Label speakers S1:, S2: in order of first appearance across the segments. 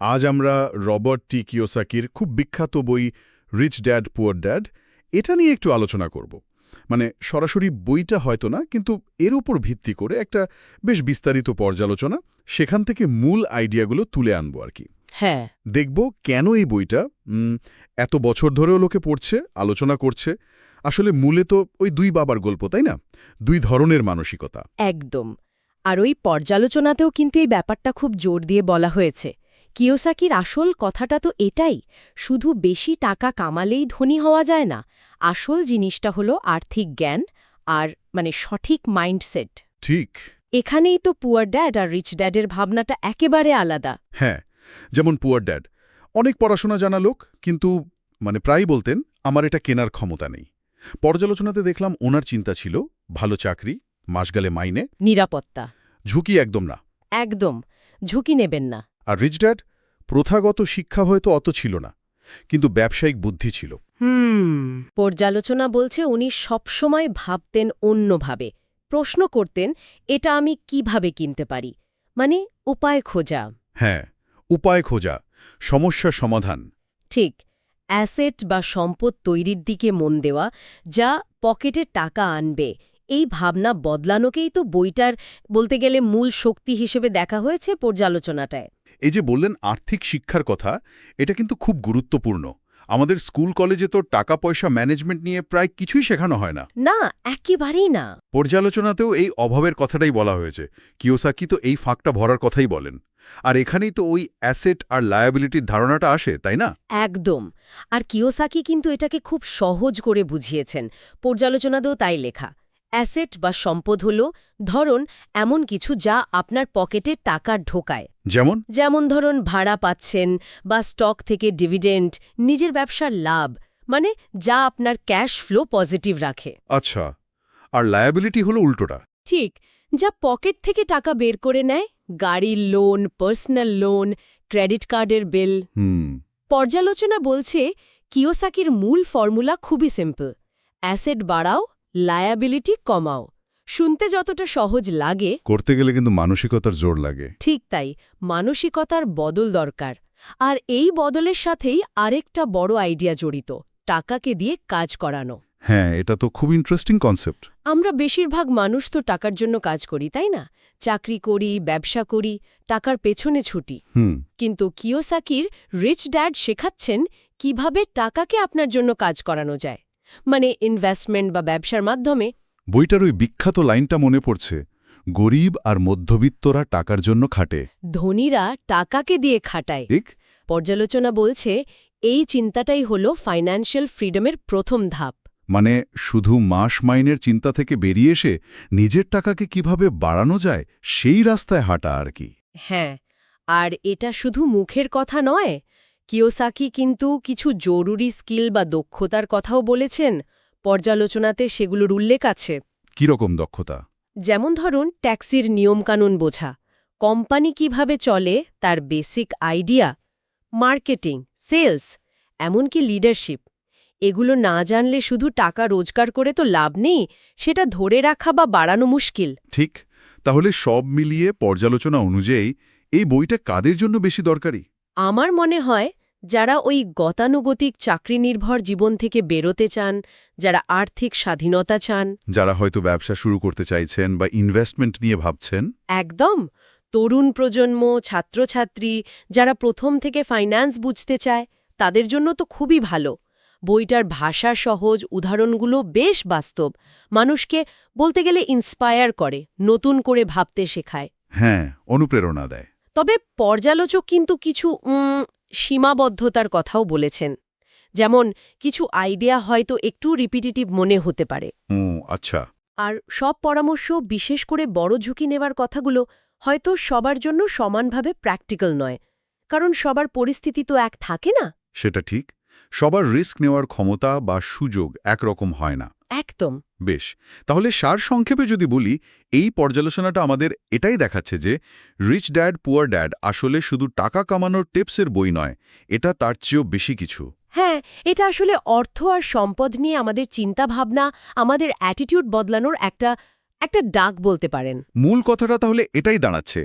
S1: আজ আমরা রবার্ট টি কিওসাকির খুব বিখ্যাত বই রিচ ড্যাড পুয়ার ড্যাড এটা নিয়ে একটু আলোচনা করব। মানে সরাসরি বইটা হয়তো না কিন্তু এর উপর ভিত্তি করে একটা বেশ বিস্তারিত পর্যালোচনা সেখান থেকে মূল আইডিয়াগুলো তুলে আনব আর কি।
S2: হ্যাঁ।
S1: দেখব কেন এই বইটা এত বছর ধরেও লোকে পড়ছে আলোচনা করছে আসলে মূলে তো ওই দুই বাবার গল্প তাই না? দুই ধরনের মানসিকতা।
S2: একদম। আর ওই পর্যালোচনাতেও কিন্তু এই ব্যাপারটা খুব জোর দিয়ে বলা হয়েছে। কিয়োসাকির আসল কথাটা তো এটাই শুধু বেশি টাকা কামালেই ধনী হওয়া যায় না। আসল জিনিসটা হলো আর্থিক জ্ঞান আর মানে সঠিক মাইন্ডসেট।
S1: ঠিক।
S2: এখানেই তো পুয়ার ড্যাড আর রিচ ড্যাডের ভাবনাটা একেবারে আলাদা।
S1: হ্যাঁ যেমন পুয়ার ড্যাড। অনেক পড়াশোনা জানা লোক কিন্তু মানে প্রায় বলতেন আমার এটা কেনার ক্ষমতা নেই। পর্যালোচনাতে দেখলাম ওনার চিন্তা ছিল ভালো চাকরি মাসগালে মাইনে।
S2: নিরাপত্তা।
S1: ঝুঁকি একদম না।
S2: একদম ঝুঁকি নেবেন না।
S1: আর রিচ ড্যাড প্রথাগত শিক্ষা হয়তো অত ছিল না কিন্তু ব্যবসায়িক বুদ্ধি ছিল।
S2: হুম পর্যালোচনা বলছে উনি সবসময় ভাবতেন অন্যভাবে প্রশ্ন করতেন এটা আমি কীভাবে কিনতে পারি? মানে উপায় খোঁজা।
S1: হ্যাঁ উপায় খোঁজা সমস্যা সমাধান।
S2: ঠিক অ্যাসেট বা সম্পদ তৈরির দিকে মন দেওয়া যা পকেটে টাকা আনবে এই ভাবনা বদলানোকেই তো বইটার বলতে গেলে মূল শক্তি হিসেবে দেখা হয়েছে পর্যালোচনাটায়।
S1: এই যে বললেন আর্থিক শিক্ষার কথা এটা কিন্তু খুব গুরুত্বপূর্ণ। আমাদের স্কুল কলেজে তো টাকা পয়সা ম্যানেজমেন্ট নিয়ে প্রায় কিছুই শেখানো হয় না।
S2: না একেবারেই না।
S1: পর্যালোচনাতেও এই অভাবের কথাটাই বলা হয়েছে। কিওসাকি তো এই ফাঁকটা ভরার কথাই বলেন। আর এখানেই তো ওই অ্যাসেট আর লায়াবিলিটির ধারণাটা আসে তাই না?
S2: একদম। আর কিওসাকি কিন্তু এটাকে খুব সহজ করে বুঝিয়েছেন। পর্যালোচনাতেও তাই লেখা। অ্যাসেট বা সম্পদ হল ধরুন এমন কিছু যা আপনার পকেটে টাকা ঢোকায়।
S1: যেমন?
S2: যেমন ধরুন ভাড়া পাচ্ছেন বা স্টক থেকে ডিভিডেন্ড নিজের ব্যবসার লাভ মানে যা আপনার ক্যাশ ফ্লো পজিটিভ রাখে।
S1: আচ্ছা আর লায়াবিলিটি হলো উল্টোটা।
S2: ঠিক যা পকেট থেকে টাকা বের করে নেয় গাড়ির লোন পার্সোনাল লোন ক্রেডিট কার্ডের বিল।
S1: হুম।
S2: পর্যালোচনা বলছে কিওসাকির মূল ফর্মুলা খুবই সিম্পল অ্যাসেট বাড়াও লায়াবিলিটি কমাও। শুনতে যতটা সহজ লাগে।
S1: করতে গেলে কিন্তু মানসিকতার জোর লাগে।
S2: ঠিক তাই মানসিকতার বদল দরকার। আর এই বদলের সাথেই আরেকটা বড় আইডিয়া জড়িত টাকাকে দিয়ে কাজ করানো।
S1: হ্যাঁ এটা তো খুব ইন্টারেস্টিং কনসেপ্ট
S2: আমরা বেশিরভাগ মানুষ তো টাকার জন্য কাজ করি তাই না? চাকরি করি ব্যবসা করি টাকার পেছনে ছুটি।
S1: হুম।
S2: কিন্তু কিওসাকির রিচ ড্যাড শেখাচ্ছেন কীভাবে টাকাকে আপনার জন্য কাজ করানো যায়। মানে ইনভেস্টমেন্ট বা ব্যবসার মাধ্যমে।
S1: বইটার ওই বিখ্যাত লাইনটা মনে পড়ছে গরিব আর মধ্যবিত্তরা টাকার জন্য খাটে।
S2: ধনীরা টাকাকে দিয়ে খাটায়।
S1: ঠিক
S2: পর্যালোচনা বলছে এই চিন্তাটাই হল ফাইন্যান্সিয়াল ফ্রিডমের প্রথম ধাপ।
S1: মানে শুধু মাস মাইনের চিন্তা থেকে বেরিয়ে এসে নিজের টাকাকে কীভাবে বাড়ানো যায় সেই রাস্তায় হাঁটা আর কি।
S2: হ্যাঁ আর এটা শুধু মুখের কথা নয় কিওসাকি কিন্তু কিছু জরুরি স্কিল বা দক্ষতার কথাও বলেছেন। পর্যালোচনাতে সেগুলোর উল্লেখ আছে।
S1: কীরকম দক্ষতা?
S2: যেমন ধরুন ট্যাক্সির নিয়মকানুন বোঝা কোম্পানি কীভাবে চলে তার বেসিক আইডিয়া মার্কেটিং সেলস এমনকি লিডারশিপ। এগুলো না জানলে শুধু টাকা রোজগার করে তো লাভ নেই সেটা ধরে রাখা বা বাড়ানো মুশকিল।
S1: ঠিক তাহলে সব মিলিয়ে পর্যালোচনা অনুযায়ী এই বইটা কাদের জন্য বেশি দরকারি?
S2: আমার মনে হয় যারা ওই গতানুগতিক চাকরি নির্ভর জীবন থেকে বেরোতে চান যারা আর্থিক স্বাধীনতা চান।
S1: যারা হয়তো ব্যবসা শুরু করতে চাইছেন বা ইনভেস্টমেন্ট নিয়ে ভাবছেন।
S2: একদম। তরুণ প্রজন্ম ছাত্রছাত্রী যারা প্রথম থেকে ফাইন্যান্স বুঝতে চায় তাদের জন্য তো খুবই ভালো। বইটার ভাষা সহজ উদাহরণগুলো বেশ বাস্তব। মানুষকে বলতে গেলে ইন্সপায়ার করে নতুন করে ভাবতে শেখায়।
S1: হ্যাঁ অনুপ্রেরণা দেয়।
S2: তবে পর্যালোচক কিন্তু কিছু সীমাবদ্ধতার কথাও বলেছেন। যেমন কিছু আইডিয়া হয়তো একটু রিপিটিটিভ মনে হতে পারে।
S1: আচ্ছা।
S2: আর সব পরামর্শ বিশেষ করে বড় ঝুঁকি নেওয়ার কথাগুলো হয়তো সবার জন্য সমানভাবে প্র্যাকটিক্যাল নয়। কারণ সবার পরিস্থিতি তো এক থাকে না।
S1: সেটা ঠিক। সবার রিস্ক নেওয়ার ক্ষমতা বা সুযোগ একরকম হয় না।
S2: একদম।
S1: বেশ তাহলে সার সংক্ষেপে যদি বলি এই পর্যালোচনাটা আমাদের এটাই দেখাচ্ছে যে রিচ ড্যাড পুয়ার ড্যাড আসলে শুধু টাকা কামানোর টিপসের বই নয় এটা তার চেয়েও বেশি কিছু।
S2: হ্যাঁ এটা আসলে অর্থ আর সম্পদ নিয়ে আমাদের চিন্তাভাবনা আমাদের অ্যাটিটিউড বদলানোর একটা একটা ডাক বলতে পারেন।
S1: মূল কথাটা তাহলে এটাই দাঁড়াচ্ছে।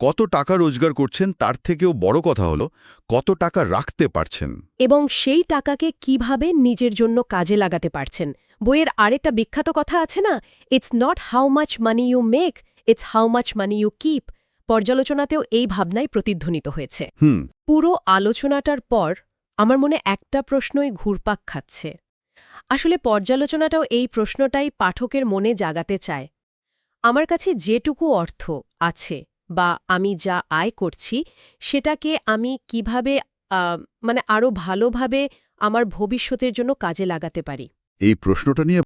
S1: কত টাকা রোজগার করছেন তার থেকেও বড় কথা হলো কত টাকা রাখতে পারছেন।
S2: এবং সেই টাকাকে কীভাবে নিজের জন্য কাজে লাগাতে পারছেন। বইয়ের আরেকটা বিখ্যাত কথা আছে না? It's not how much money you make it's how much money you keep পর্যালোচনাতেও এই ভাবনাই প্রতিধ্বনিত হয়েছে।
S1: হুম।
S2: পুরো আলোচনাটার পর আমার মনে একটা প্রশ্নই ঘুরপাক খাচ্ছে। আসলে পর্যালোচনাটাও এই প্রশ্নটাই পাঠকের মনে জাগাতে চায়। আমার কাছে যেটুকু অর্থ আছে বা আমি যা আয় করছি, সেটাকে আমি কীভাবে মানে আরও ভালোভাবে আমার ভবিষ্যতের জন্য কাজে লাগাতে পারি।
S1: এই প্রশ্নটা নিয়ে